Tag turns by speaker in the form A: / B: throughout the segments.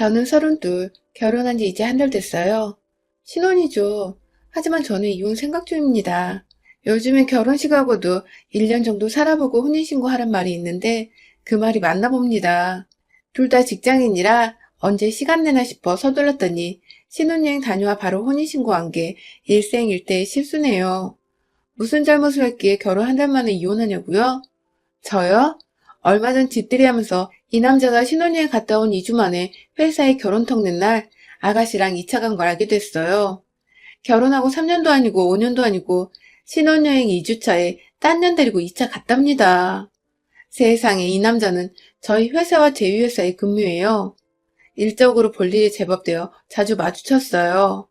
A: 저는 서른둘, 결혼한 지 이제 한 달 됐어요. 신혼이죠. 하지만 저는 이혼 생각 중입니다. 요즘에 결혼식하고도 1년 정도 살아보고 혼인신고하란 말이 있는데 그 말이 맞나 봅니다. 둘 다 직장인이라 언제 시간 내나 싶어 서둘렀더니 신혼여행 다녀와 바로 혼인신고한 게 일생일대의 실수네요. 무슨 잘못을 했기에 결혼 한 달 만에 이혼하냐고요? 저요? 얼마 전 집들이 하면서 이 남자가 신혼여행 갔다 온 2주 만에 회사에 결혼턱 낸 날 아가씨랑 2차 간 걸 알게 됐어요. 결혼하고 3년도 아니고 5년도 아니고 신혼여행 2주차에 딴 년 데리고 2차 갔답니다. 세상에 이 남자는 저희 회사와 제휴 회사에 근무해요. 일적으로 볼 일이 제법 되어 자주 마주쳤어요.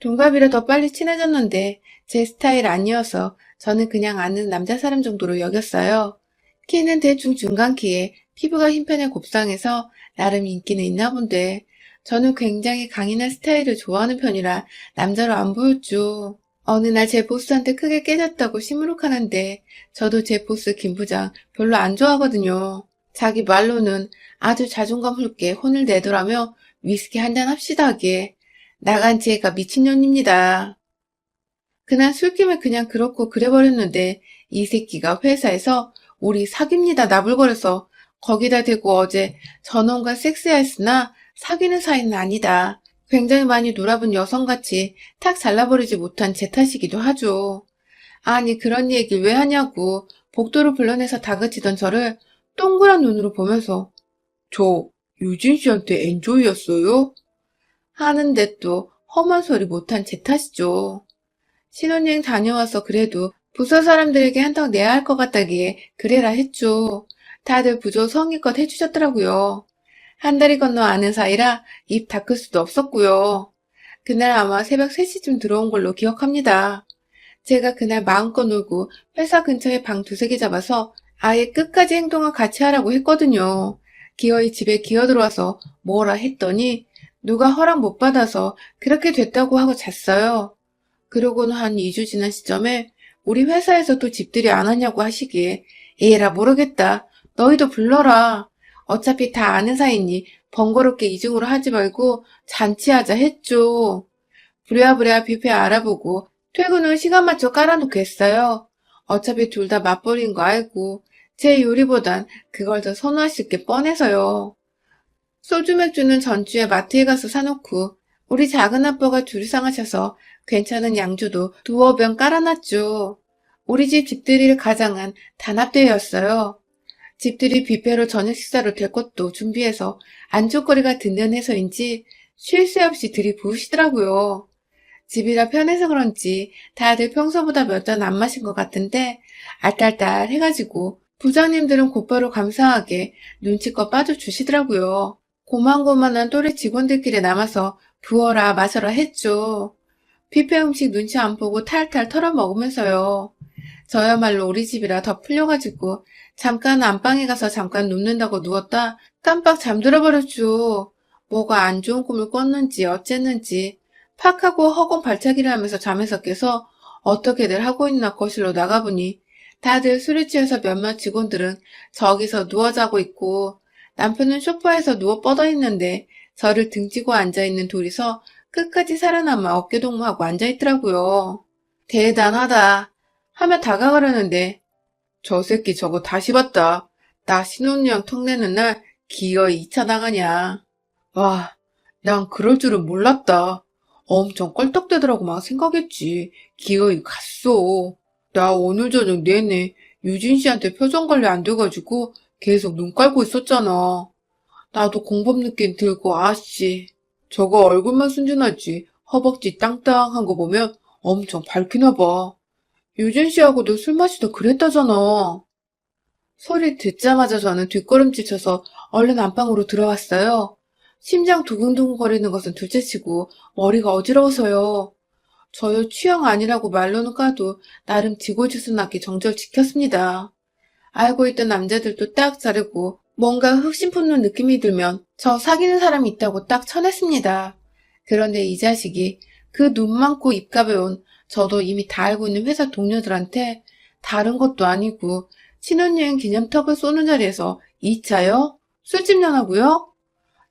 A: 동갑이라 더 빨리 친해졌는데 제 스타일 아니어서 저는 그냥 아는 남자 사람 정도로 여겼어요. 키는 대충 중간 키에 피부가 흰편에 곱상해서 나름 인기는 있나 본데 저는 굉장히 강인한 스타일을 좋아하는 편이라 남자로 안 보였죠. 어느 날 제 보스한테 크게 깨졌다고 시무룩하는데 저도 제 보스 김 부장 별로 안 좋아하거든요. 자기 말로는 아주 자존감 훑게 혼을 내더라며 위스키 한잔 합시다하게 나간 지가 미친년입니다. 그날 술김에 그냥 그렇고 그래버렸는데 이 새끼가 회사에서 우리 사깁니다 나불거려서 거기다 대고 어제 전원과 섹스했으나 사귀는 사이는 아니다. 굉장히 많이 놀아본 여성같이 탁 잘라버리지 못한 제 탓이기도 하죠. 아니 그런 얘기를 왜 하냐고 복도로 불러내서 다그치던 저를 동그란 눈으로 보면서 저 유진 씨한테 엔조이였어요? 하는데 또 험한 소리 못한 제 탓이죠. 신혼여행 다녀와서 그래도 부서 사람들에게 한턱 내야 할 것 같다기에 그래라 했죠. 다들 부조 성의껏 해주셨더라고요. 한 달이 건너 아는 사이라 입 닦을 수도 없었고요. 그날 아마 새벽 3시쯤 들어온 걸로 기억합니다. 제가 그날 마음껏 놀고 회사 근처에 방 두세 개 잡아서 아예 끝까지 행동을 같이 하라고 했거든요. 기어이 집에 기어 들어와서 뭐라 했더니 누가 허락 못 받아서 그렇게 됐다고 하고 잤어요. 그러고는 한 2주 지난 시점에 우리 회사에서도 집들이 안 하냐고 하시기에 에라 모르겠다. 너희도 불러라. 어차피 다 아는 사이니 번거롭게 이중으로 하지 말고 잔치하자 했죠. 부랴부랴 뷔페 알아보고 퇴근 후 시간 맞춰 깔아놓고 했어요. 어차피 둘 다 맞벌이인 거 알고 제 요리보단 그걸 더 선호하실 게 뻔해서요. 소주 맥주는 전주에 마트에 가서 사놓고 우리 작은 아빠가 둘이 상하셔서 괜찮은 양주도 두어 병 깔아놨죠. 우리 집 집들이를 가장한 단합대회였어요. 집들이 뷔페로 저녁 식사를 될 것도 준비해서 안쪽거리가 든든해서인지 쉴 새 없이 들이부으시더라고요. 집이라 편해서 그런지 다들 평소보다 몇 잔 안 마신 것 같은데 알딸딸 해가지고 부장님들은 곧바로 감사하게 눈치껏 빠져주시더라고요. 고만고만한 또래 직원들끼리 남아서 부어라 마셔라 했죠. 뷔페 음식 눈치 안 보고 탈탈 털어 먹으면서요. 저야말로 우리 집이라 더 풀려가지고 잠깐 안방에 가서 잠깐 눕는다고 누웠다 깜빡 잠들어 버렸죠. 뭐가 안 좋은 꿈을 꿨는지 어쨌는지 팍 하고 허공 발차기를 하면서 잠에서 깨서 어떻게들 하고 있나 거실로 나가보니 다들 술에 취해서 몇몇 직원들은 저기서 누워 자고 있고 남편은 소파에서 누워 뻗어 있는데 저를 등지고 앉아 있는 둘이서 끝까지 살아남아 어깨동무하고 앉아있더라고요. 대단하다 하며 다가가려는데 저 새끼 저거 다시 봤다. 나 신혼여행 턱내는 날 기어이 2차 나가냐. 와, 난 그럴 줄은 몰랐다. 엄청 껄떡대더라고 막 생각했지. 기어이 갔어. 나 오늘 저녁 내내 유진 씨한테 표정 관리 안 돼가지고 계속 눈 깔고 있었잖아. 나도 공법 느낌 들고 아씨. 저거 얼굴만 순진하지 허벅지 땅땅한 거 보면 엄청 밝히나 봐. 유진 씨하고도 술 마시다 그랬다잖아. 소리 듣자마자 저는 뒷걸음질 쳐서 얼른 안방으로 들어왔어요. 심장 두근두근 거리는 것은 둘째치고 머리가 어지러워서요. 저요 취향 아니라고 말로는 까도 나름 지고지순하게 정절 지켰습니다. 알고 있던 남자들도 딱 자르고 뭔가 흑심 품는 느낌이 들면 저 사귀는 사람이 있다고 딱 쳐냈습니다. 그런데 이 자식이 그 눈 많고 입 가벼운 저도 이미 다 알고 있는 회사 동료들한테 다른 것도 아니고 신혼여행 기념턱을 쏘는 자리에서 2차요? 술집 연하고요?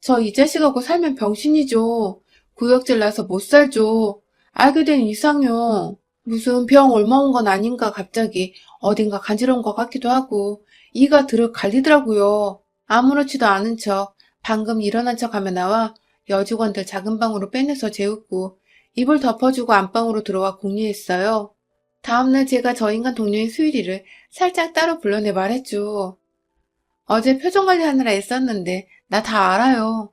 A: 저 이 자식하고 살면 병신이죠. 구역질 나서 못 살죠. 알게 된 이상요. 무슨 병 옮아온 건 아닌가 갑자기 어딘가 간지러운 것 같기도 하고 이가 들어 갈리더라고요. 아무렇지도 않은 척 방금 일어난 척 하며 나와 여직원들 작은 방으로 빼내서 재우고 이불 덮어주고 안방으로 들어와 공리했어요. 다음날 제가 저 인간 동료인 수일이를 살짝 따로 불러내 말했죠. 어제 표정 관리하느라 애썼는데 나 다 알아요.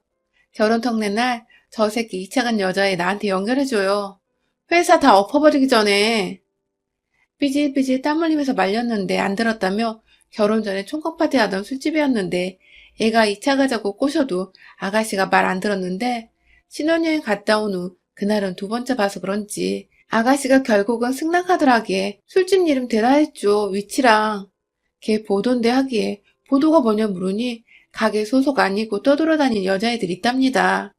A: 결혼 턱내 날 저 새끼 2차 간 여자애 나한테 연결해줘요. 회사 다 엎어버리기 전에. 삐질삐질 땀 흘리면서 말렸는데 안 들었다며 결혼 전에 총각 파티 하던 술집이었는데 애가 2차 가자고 꼬셔도 아가씨가 말 안 들었는데 신혼여행 갔다 온 후 그날은 두 번째 봐서 그런지 아가씨가 결국은 승낙하더라기에 술집 이름 대라 했죠. 위치랑. 걔 보던데 하기에 보도가 뭐냐 물으니 가게 소속 아니고 떠돌아다니는 여자애들 있답니다.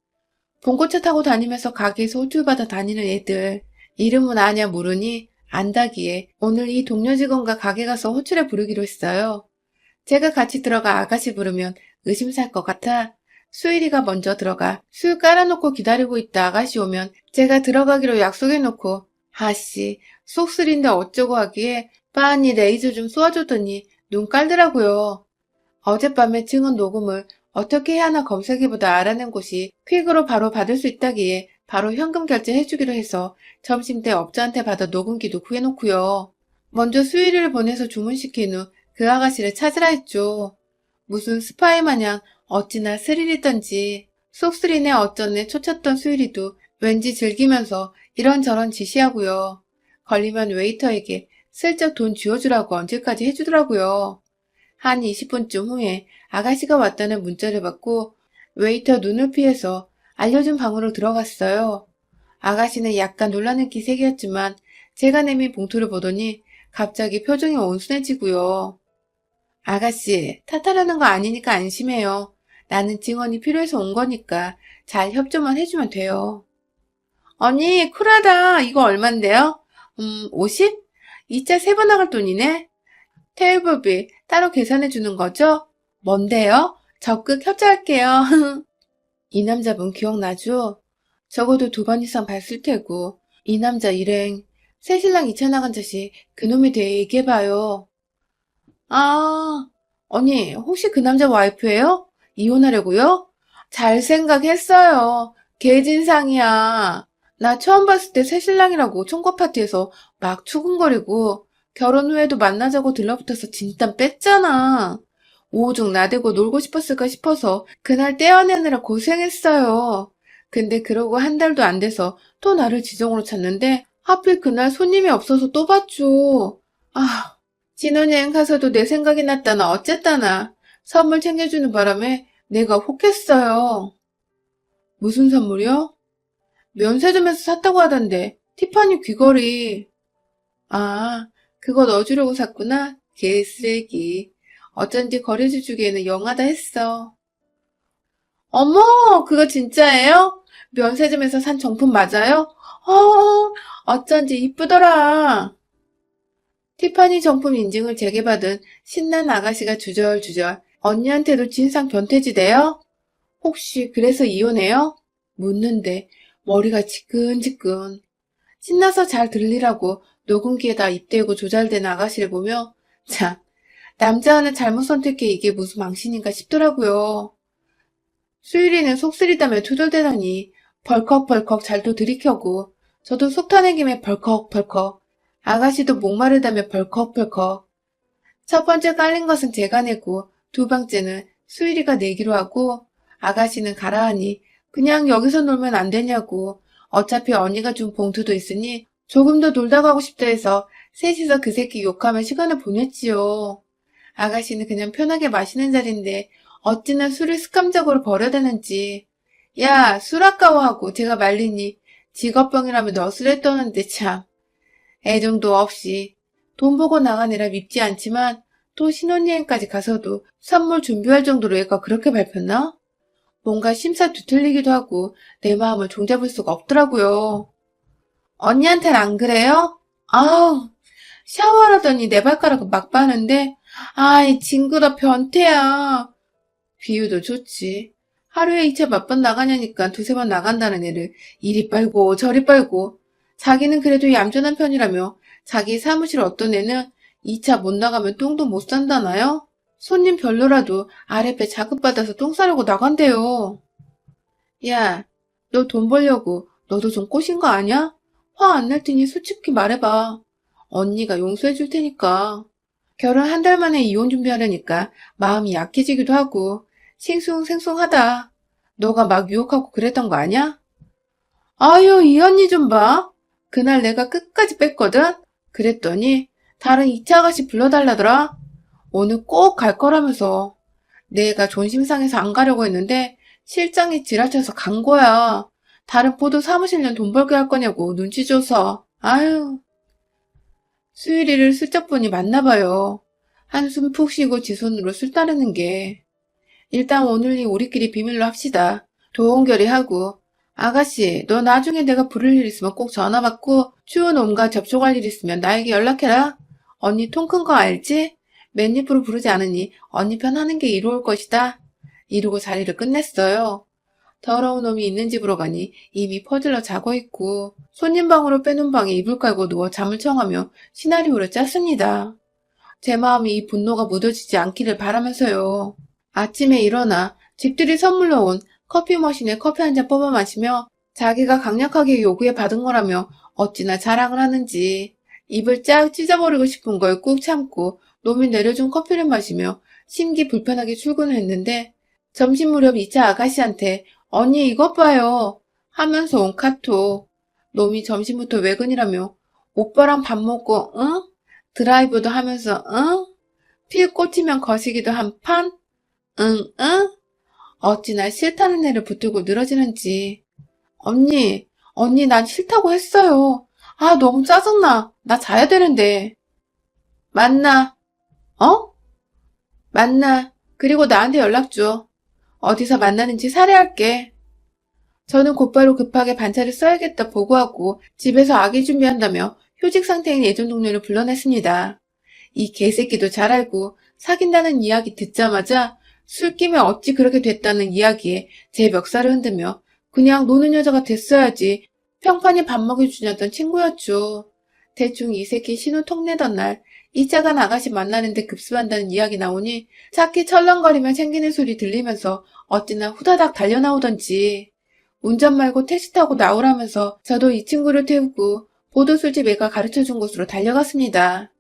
A: 봉고차 타고 다니면서 가게에서 호출받아 다니는 애들. 이름은 아냐 물으니 안다기에 오늘 이 동료 직원과 가게 가서 호출해 부르기로 했어요. 제가 같이 들어가 아가씨 부르면 의심 살 것 같아 수일이가 먼저 들어가 술 깔아놓고 기다리고 있다 아가씨 오면 제가 들어가기로 약속해놓고 아씨 속 쓰린데 어쩌고 하기에 빤히 레이저 좀 쏘아줬더니 눈 깔더라고요. 어젯밤에 증언 녹음을 어떻게 해야 하나 검색해보다 알아낸 곳이 퀵으로 바로 받을 수 있다기에 바로 현금 결제해주기로 해서 점심 때 업자한테 받아 녹음기도 구해놓고요. 먼저 수일이를 보내서 주문시킨 후 그 아가씨를 찾으라 했죠. 무슨 스파이 마냥 어찌나 스릴 있던지 속쓰리네 어쩌네 초쳤던 수일이도 왠지 즐기면서 이런저런 지시하고요. 걸리면 웨이터에게 슬쩍 돈 쥐어주라고 언제까지 해주더라고요. 한 20분쯤 후에 아가씨가 왔다는 문자를 받고 웨이터 눈을 피해서 알려준 방으로 들어갔어요. 아가씨는 약간 놀라는 기색이었지만 제가 내민 봉투를 보더니 갑자기 표정이 온순해지고요. 아가씨, 탓하려는 거 아니니까 안심해요. 나는 증언이 필요해서 온 거니까 잘 협조만 해주면 돼요. 언니, 쿨하다. 이거 얼만데요? 음, 50? 이자 세번 나갈 돈이네? 테이블비 따로 계산해 주는 거죠? 뭔데요? 적극 협조할게요. 이 남자분 기억나죠? 적어도 두 번 이상 봤을 테고 이 남자 일행 새신랑 2차 나간 자식 그놈에 대해 얘기해봐요. 아, 언니 혹시 그 남자 와이프예요? 이혼하려고요? 잘 생각했어요. 개진상이야. 나 처음 봤을 때 새신랑이라고 총각 파티에서 막 추근거리고 결혼 후에도 만나자고 들러붙어서 진땀 뺐잖아. 오죽 나대고 놀고 싶었을까 싶어서 그날 떼어내느라 고생했어요. 근데 그러고 한 달도 안 돼서 또 나를 지정으로 찾는데 하필 그날 손님이 없어서 또 봤죠. 아, 신혼여행 가서도 내 생각이 났다나 어쨌다나 선물 챙겨주는 바람에 내가 혹했어요. 무슨 선물이요? 면세점에서 샀다고 하던데 티파니 귀걸이. 아, 그거 넣어주려고 샀구나. 개 쓰레기. 어쩐지 거래주 주기에는 영하다 했어. 어머, 그거 진짜예요? 면세점에서 산 정품 맞아요? 어, 어쩐지 이쁘더라. 티파니 정품 인증을 제게 받은 신난 아가씨가 주절주절 언니한테도 진상 변태지대요? 혹시 그래서 이혼해요? 묻는데 머리가 지끈지끈. 신나서 잘 들리라고 녹음기에다 입대고 조잘된 아가씨를 보며 참 남자 하나 잘못 선택해 이게 무슨 망신인가 싶더라고요. 수일이는 속쓰리다며 투덜대더니 벌컥벌컥 잘도 들이켜고 저도 속 타는 김에 벌컥벌컥 아가씨도 목마르다며 벌컥벌컥 첫 번째 깔린 것은 제가 내고 두 번째는 수일이가 내기로 하고 아가씨는 가라하니 그냥 여기서 놀면 안 되냐고 어차피 언니가 준 봉투도 있으니 조금 더 놀다 가고 싶다 해서 셋이서 그 새끼 욕하며 시간을 보냈지요. 아가씨는 그냥 편하게 마시는 자리인데 어찌나 술을 습관적으로 버려대는지. 야, 술 아까워하고 제가 말리니 직업병이라며 너스레 떠는데 참. 애정도 없이 돈 보고 나간 애라 밉지 않지만 또 신혼여행까지 가서도 선물 준비할 정도로 애가 그렇게 밟혔나? 뭔가 심사 뒤틀리기도 하고 내 마음을 종잡을 수가 없더라고요. 언니한텐 안 그래요? 아우, 샤워하더니 내 발가락을 막 빠는데, 아이, 징그러 변태야. 비유도 좋지. 하루에 2차 몇 번 나가냐니까 두세 번 나간다는 애를 이리 빨고 저리 빨고 자기는 그래도 얌전한 편이라며 자기 사무실 어떤 애는 2차 못 나가면 똥도 못 산다나요? 손님 별로라도 아랫배 자극받아서 똥 싸려고 나간대요. 야, 너 돈 벌려고 너도 좀 꼬신 거 아니야? 화안 날 테니 솔직히 말해봐. 언니가 용서해 줄 테니까. 결혼 한 달 만에 이혼 준비하려니까 마음이 약해지기도 하고 싱숭생숭하다. 너가 막 유혹하고 그랬던 거 아니야? 아유, 이 언니 좀 봐. 그날 내가 끝까지 뺐거든? 그랬더니 다른 2차 아가씨 불러달라더라. 오늘 꼭 갈 거라면서. 내가 존심상해서 안 가려고 했는데 실장이 지랄쳐서 간 거야. 다른 포도 사무실년 돈 벌게 할 거냐고 눈치 줘서. 아유. 수일이를 슬쩍 보니 맞나봐요. 한숨 푹 쉬고 지 손으로 술 따르는 게. 일단 오늘이 우리끼리 비밀로 합시다. 도원결의 하고. 아가씨, 너 나중에 내가 부를 일 있으면 꼭 전화 받고 추운 옴과 접촉할 일 있으면 나에게 연락해라. 언니 통 큰 거 알지? 맨입으로 부르지 않으니 언니 편 하는 게 이로울 것이다. 이러고 자리를 끝냈어요. 더러운 놈이 있는 집으로 가니 이미 퍼질러 자고 있고 손님 방으로 빼놓은 방에 이불 깔고 누워 잠을 청하며 시나리오를 짰습니다. 제 마음에 이 분노가 묻어지지 않기를 바라면서요. 아침에 일어나 집들이 선물로 온 커피 머신에 커피 한 잔 뽑아 마시며 자기가 강력하게 요구해 받은 거라며 어찌나 자랑을 하는지 입을 쫙 찢어버리고 싶은 걸 꾹 참고 놈이 내려준 커피를 마시며 심기 불편하게 출근을 했는데 점심 무렵 2차 아가씨한테 언니 이것 봐요 하면서 온 카톡 놈이 점심부터 외근이라며 오빠랑 밥 먹고 응? 드라이브도 하면서 응? 필 꽂히면 거시기도 한 판? 응 응? 어찌나 싫다는 애를 붙들고 늘어지는지 언니 언니 난 싫다고 했어요 아 너무 짜증나 나 자야 되는데 만나 어? 만나 그리고 나한테 연락 줘 어디서 만나는지 살해할게. 저는 곧바로 급하게 반차를 써야겠다 보고하고 집에서 아기 준비한다며 휴직 상태인 예전 동료를 불러냈습니다. 이 개새끼도 잘 알고 사귄다는 이야기 듣자마자 술김에 어찌 그렇게 됐다는 이야기에 제 멱살을 흔들며 그냥 노는 여자가 됐어야지 평판이 밥 먹여주냐던 친구였죠. 대충 이 새끼 신호 톡내던 날 2차간 아가씨 만나는데 급습한다는 이야기 나오니 차키 철렁거리며 챙기는 소리 들리면서 어찌나 후다닥 달려나오던지 운전 말고 택시 타고 나오라면서 저도 이 친구를 태우고 보도술집 애가 가르쳐준 곳으로 달려갔습니다.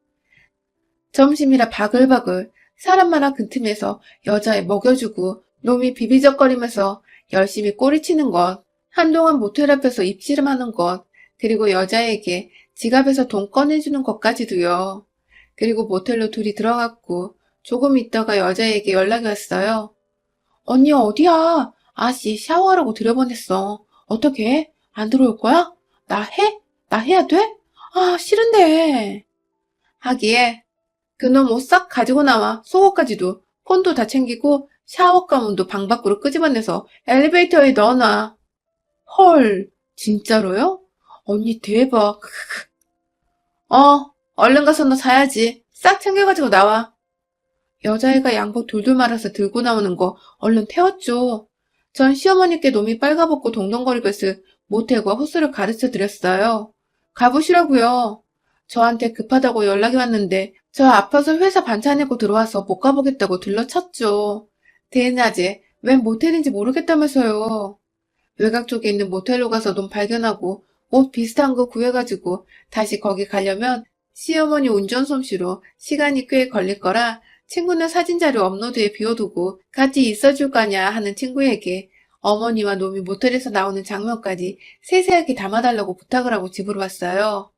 A: 점심이라 바글바글 사람 많아 그 틈에서 여자애 먹여주고 놈이 비비적거리면서 열심히 꼬리치는 것 한동안 모텔 앞에서 입씨름하는 것 그리고 여자에게 지갑에서 돈 꺼내주는 것까지도요. 그리고 모텔로 둘이 들어갔고 조금 있다가 여자에게 연락이 왔어요. 언니 어디야? 아씨 샤워하라고 들여보냈어. 어떻게? 안 들어올 거야? 나 해? 나 해야 돼? 아 싫은데. 하기에 그놈 옷 싹 가지고 나와 속옷까지도 폰도 다 챙기고 샤워 가문도 방 밖으로 끄집어내서 엘리베이터에 넣어놔. 헐 진짜로요? 언니 대박. 어 얼른 가서 너 자야지. 싹 챙겨가지고 나와. 여자애가 양복 돌돌 말아서 들고 나오는 거 얼른 태웠죠. 전 시어머니께 놈이 빨가벗고 동동거리고 있을 모텔과 호수를 가르쳐 드렸어요. 가보시라고요. 저한테 급하다고 연락이 왔는데 저 아파서 회사 반차 내고 들어와서 못 가보겠다고 들러쳤죠. 대낮에 웬 모텔인지 모르겠다면서요. 외곽 쪽에 있는 모텔로 가서 놈 발견하고 옷 비슷한 거 구해가지고 다시 거기 가려면 시어머니 운전 솜씨로 시간이 꽤 걸릴 거라 친구는 사진 자료 업로드에 비워두고 같이 있어줄 거냐 하는 친구에게 어머니와 놈이 모텔에서 나오는 장면까지 세세하게 담아달라고 부탁을 하고 집으로 왔어요.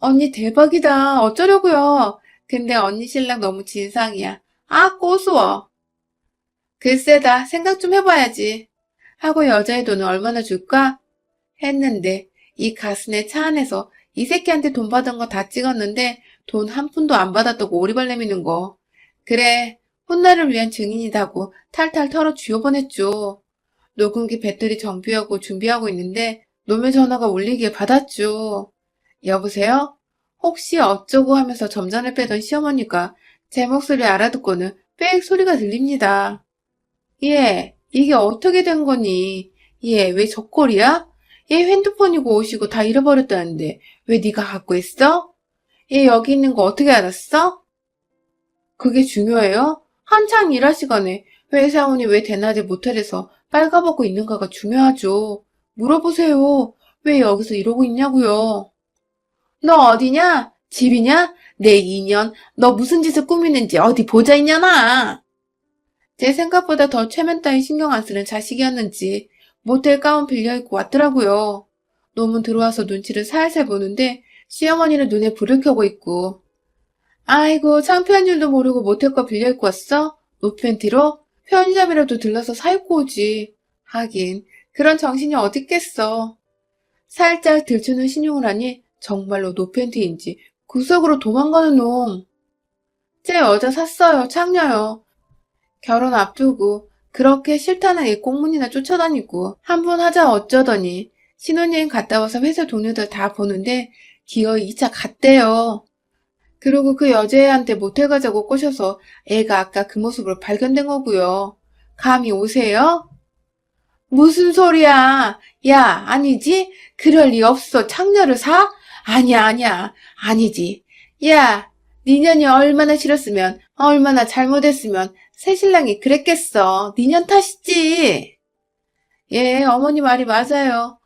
A: 언니 대박이다. 어쩌려고요. 근데 언니 신랑 너무 진상이야. 아 꼬수워. 글쎄다. 생각 좀 해봐야지. 하고 여자의 돈을 얼마나 줄까? 했는데 이 가슴에 차 안에서 이 새끼한테 돈 받은 거 다 찍었는데 돈 한 푼도 안 받았다고 오리발 내미는 거. 그래, 훗날을 위한 증인이다고 탈탈 털어 쥐어보냈죠. 녹음기 배터리 정비하고 준비하고 있는데 놈의 전화가 울리기에 받았죠. 여보세요? 혹시 어쩌고 하면서 점잔을 빼던 시어머니가 제 목소리 알아듣고는 빽 소리가 들립니다. 예, 이게 어떻게 된 거니? 얘왜저 꼴이야? 얘 핸드폰이고 옷이고 다 잃어버렸다는데 왜 네가 갖고 있어? 얘 여기 있는 거 어떻게 알았어? 그게 중요해요? 한창 일할 시간에 회사원이 왜 대낮에 모텔에서 빨가벗고 있는가가 중요하죠. 물어보세요. 왜 여기서 이러고 있냐고요. 너 어디냐? 집이냐? 내 인연. 너 무슨 짓을 꾸미는지 어디 보자 있냐나. 제 생각보다 더 최면 따위 신경 안 쓰는 자식이었는지 모텔 가운 빌려 입고 왔더라고요. 놈은 들어와서 눈치를 살살 보는데 시어머니는 눈에 불을 켜고 있고 아이고 창피한 줄도 모르고 모텔 거 빌려 입고 왔어? 노팬티로? 편의점이라도 들러서 사 입고 오지. 하긴 그런 정신이 어딨겠어. 살짝 들추는 신용을 하니 정말로 노팬티인지 구석으로 도망가는 놈. 쟤 여자 샀어요. 창녀요. 결혼 앞두고 그렇게 싫다는 애 꽁문이나 쫓아다니고 한 번 하자 어쩌더니 신혼여행 갔다 와서 회사 동료들 다 보는데 기어이 2차 갔대요. 그리고 그 여자애한테 모텔 가자고 꼬셔서 애가 아까 그 모습으로 발견된 거고요. 감이 오세요? 무슨 소리야? 야, 아니지? 그럴 리 없어. 창녀를 사? 아니야, 아니야. 아니지. 야, 니년이 얼마나 싫었으면, 얼마나 잘못했으면 새 신랑이 그랬겠어. 니년 탓이지. 예, 어머니 말이 맞아요.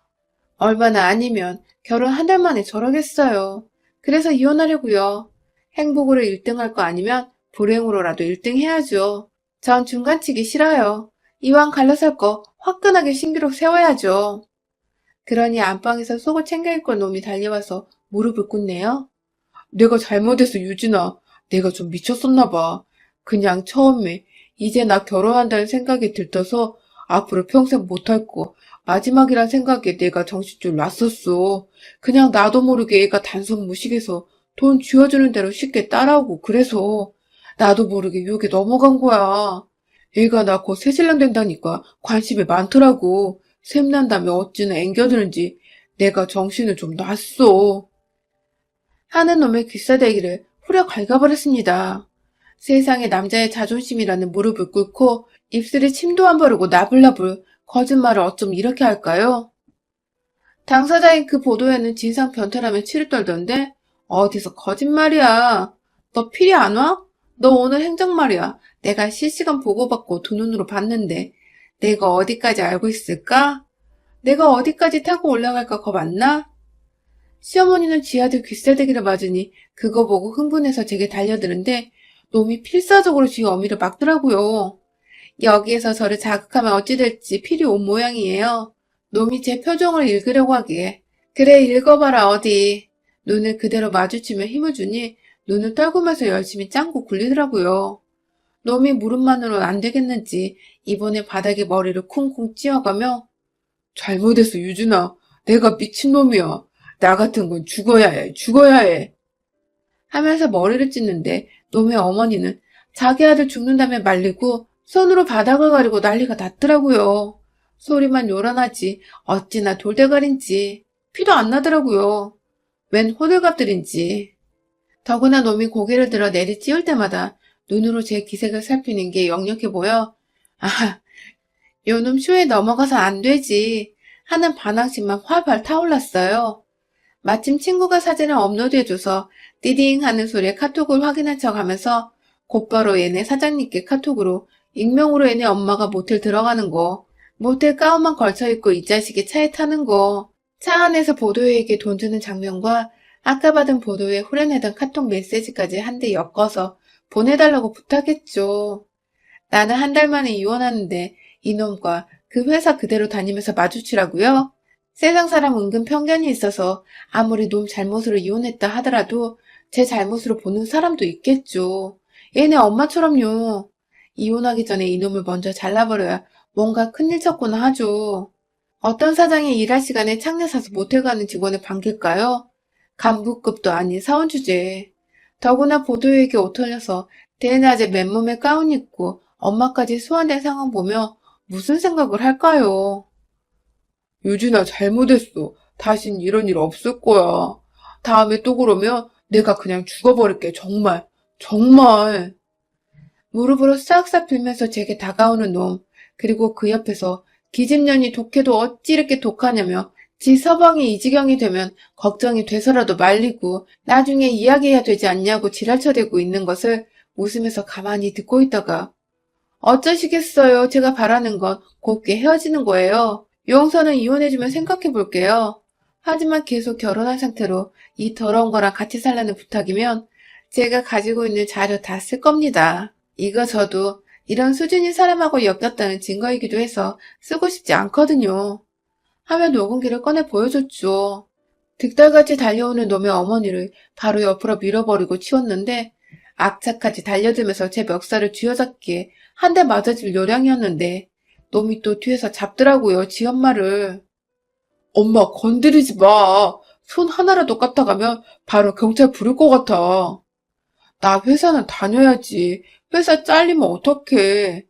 A: 얼마나 아니면 결혼 한 달 만에 저러겠어요. 그래서 이혼하려고요. 행복으로 1등 할 거 아니면 불행으로라도 1등 해야죠. 전 중간치기 싫어요. 이왕 갈라설 거 화끈하게 신기록 세워야죠. 그러니 안방에서 속을 챙겨 입고 놈이 달려와서 무릎을 꿇네요. 내가 잘못했어, 유진아. 내가 좀 미쳤었나 봐. 그냥 처음에 이제 나 결혼한다는 생각이 들떠서 앞으로 평생 못할 거 마지막이란 생각에 내가 정신줄 놨었어. 그냥 나도 모르게 애가 단속 무식해서 돈 쥐어주는 대로 쉽게 따라오고 그래서 나도 모르게 욕에 넘어간 거야. 애가 나 곧 새신랑 된다니까 관심이 많더라고. 샘난다며 어찌나 앵겨드는지 내가 정신을 좀 놨어. 하는 놈의 귀싸대기를 후려 갈가버렸습니다. 세상에 남자의 자존심이라는 무릎을 꿇고 입술에 침도 안 바르고 나불나불 거짓말을 어쩜 이렇게 할까요? 당사자인 그 보도에는 진상 변태라며 치를 떨던데 어디서 거짓말이야. 너 필이 안 와? 너 오늘 행정 말이야. 내가 실시간 보고받고 두 눈으로 봤는데 내가 어디까지 알고 있을까? 내가 어디까지 타고 올라갈까 겁 안 나? 시어머니는 지 아들 귀살대기를 맞으니 그거 보고 흥분해서 제게 달려드는데 놈이 필사적으로 지 어미를 막더라고요. 여기에서 저를 자극하면 어찌 될지 필이 온 모양이에요. 놈이 제 표정을 읽으려고 하기에 그래 읽어봐라 어디. 눈을 그대로 마주치며 힘을 주니 눈을 떨구면서 열심히 짱구 굴리더라고요. 놈이 무릎만으로는 안 되겠는지 이번에 바닥에 머리를 쿵쿵 찧어가며 잘못했어 유준아. 내가 미친놈이야. 나 같은 건 죽어야 해. 죽어야 해. 하면서 머리를 찢는데 놈의 어머니는 자기 아들 죽는다며 말리고 손으로 바닥을 가리고 난리가 났더라고요. 소리만 요란하지 어찌나 돌대가리인지 피도 안 나더라고요. 웬 호들갑들인지. 더구나 놈이 고개를 들어 내리 찌울 때마다 눈으로 제 기색을 살피는 게 역력해 보여. 아, 요놈 쇼에 넘어가서 안 되지. 하는 반항심만 활활 타올랐어요. 마침 친구가 사진을 업로드해줘서 띠딩 하는 소리에 카톡을 확인한 척 하면서 곧바로 얘네 사장님께 카톡으로 익명으로 얘네 엄마가 모텔 들어가는 거, 모텔 가운만 걸쳐입고 이 자식이 차에 타는 거, 차 안에서 보도회에게 돈 주는 장면과 아까 받은 보도에 후련하던 카톡 메시지까지 한데 엮어서 보내달라고 부탁했죠. 나는 한 달 만에 이혼하는데 이놈과 그 회사 그대로 다니면서 마주치라고요? 세상 사람 은근 편견이 있어서 아무리 놈 잘못으로 이혼했다 하더라도 제 잘못으로 보는 사람도 있겠죠. 얘네 엄마처럼요. 이혼하기 전에 이놈을 먼저 잘라버려야 뭔가 큰일 쳤구나 하죠. 어떤 사장이 일할 시간에 창내 사서 모텔 가는 직원을 반길까요? 간부급도 아닌 사원 주제에. 더구나 보도에게 옷 털려서 대낮에 맨몸에 가운 입고 엄마까지 소환된 상황 보며 무슨 생각을 할까요? 유진아 잘못했어. 다신 이런 일 없을 거야. 다음에 또 그러면 내가 그냥 죽어버릴게. 정말. 정말. 무릎으로 싹싹 빌면서 제게 다가오는 놈. 그리고 그 옆에서 기집년이 독해도 어찌 이렇게 독하냐며 지 서방이 이 지경이 되면 걱정이 돼서라도 말리고 나중에 이야기해야 되지 않냐고 지랄쳐대고 있는 것을 웃으면서 가만히 듣고 있다가 어쩌시겠어요. 제가 바라는 건 곱게 헤어지는 거예요. 용서는 이혼해주면 생각해 볼게요. 하지만 계속 결혼한 상태로 이 더러운 거랑 같이 살라는 부탁이면 제가 가지고 있는 자료 다 쓸 겁니다. 이거 저도 이런 수준인 사람하고 엮였다는 증거이기도 해서 쓰고 싶지 않거든요. 하며 녹음기를 꺼내 보여줬죠. 득달같이 달려오는 놈의 어머니를 바로 옆으로 밀어버리고 치웠는데 악착같이 달려들면서 제 멱살을 쥐어잡기에 한 대 맞아줄 요량이었는데 놈이 또 뒤에서 잡더라고요, 지 엄마를. 엄마 건드리지 마. 손 하나라도 까딱하면 바로 경찰 부를 것 같아. 나 회사는 다녀야지. 회사 잘리면 어떡해.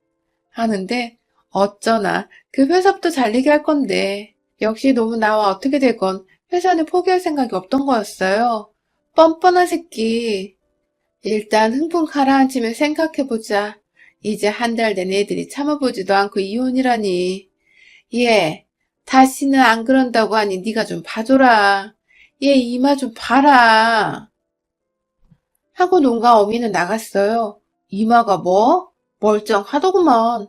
A: 하는데 어쩌나 그 회사부터 잘리게 할 건데 역시 너무 나와 어떻게 되건 회사는 포기할 생각이 없던 거였어요. 뻔뻔한 새끼. 일단 흥분 가라앉히면 생각해보자. 이제 한 달 된 애들이 참아보지도 않고 이혼이라니. 얘, 다시는 안 그런다고 하니 네가 좀 봐줘라. 얘 이마 좀 봐라. 하고 농가 어미는 나갔어요. 이마가 뭐? 멀쩡하더구만.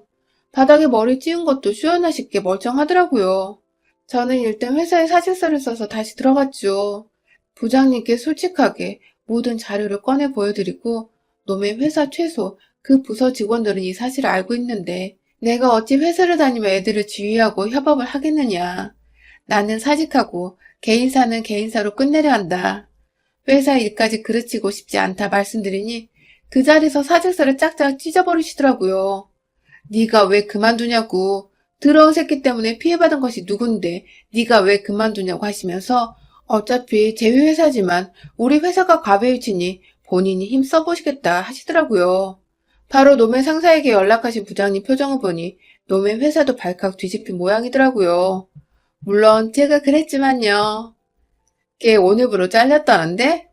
A: 바닥에 머리 찌운 것도 시원하쉽게 멀쩡하더라고요. 저는 일단 회사에 사직서를 써서 다시 들어갔죠. 부장님께 솔직하게 모든 자료를 꺼내 보여드리고 놈의 회사 최소 그 부서 직원들은 이 사실을 알고 있는데 내가 어찌 회사를 다니며 애들을 지휘하고 협업을 하겠느냐. 나는 사직하고 개인사는 개인사로 끝내려 한다. 회사 일까지 그르치고 싶지 않다 말씀드리니 그 자리에서 사직서를 짝짝 찢어버리시더라고요. 네가 왜 그만두냐고 더러운 새끼 때문에 피해받은 것이 누군데 네가 왜 그만두냐고 하시면서 어차피 제휴 회사지만 우리 회사가 과배위치니 본인이 힘 써보시겠다 하시더라고요. 바로 놈의 상사에게 연락하신 부장님 표정을 보니 놈의 회사도 발칵 뒤집힌 모양이더라고요. 물론 제가 그랬지만요. 걔 오늘부로 잘렸다는데?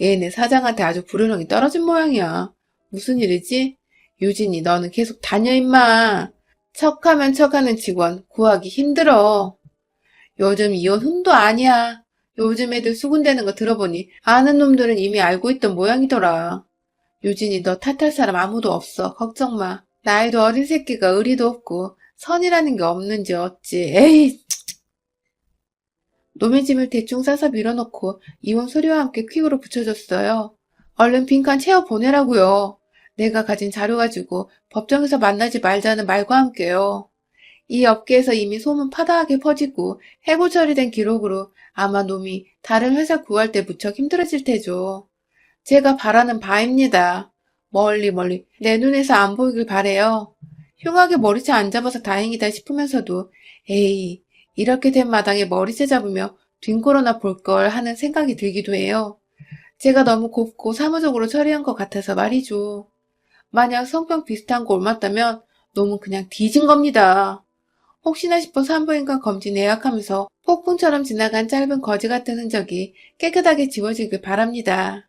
A: 얘네 사장한테 아주 불운하게 떨어진 모양이야. 무슨 일이지? 유진이 너는 계속 다녀 임마. 척하면 척하는 직원 구하기 힘들어. 요즘 이혼 흠도 아니야. 요즘 애들 수군대는 거 들어보니 아는 놈들은 이미 알고 있던 모양이더라. 유진이 너 탓할 사람 아무도 없어. 걱정 마. 나이도 어린 새끼가 의리도 없고 선이라는 게 없는지 어찌. 에이. 놈의 짐을 대충 싸서 밀어넣고 이혼 서류와 함께 퀵으로 붙여줬어요. 얼른 빈칸 채워 보내라고요. 내가 가진 자료 가지고 법정에서 만나지 말자는 말과 함께요. 이 업계에서 이미 소문 파다하게 퍼지고 해고 처리된 기록으로 아마 놈이 다른 회사 구할 때 무척 힘들어질 테죠. 제가 바라는 바입니다. 멀리 멀리 내 눈에서 안 보이길 바래요. 흉하게 머리채 안 잡아서 다행이다 싶으면서도 에이 이렇게 된 마당에 머리채 잡으며 뒹굴어나 볼 걸 하는 생각이 들기도 해요. 제가 너무 곱고 사무적으로 처리한 것 같아서 말이죠. 만약 성병 비슷한 거 옮았다면 놈은 그냥 뒤진 겁니다. 혹시나 싶어 산부인과 검진 예약하면서 폭풍처럼 지나간 짧은 거지 같은 흔적이 깨끗하게 지워지길 바랍니다.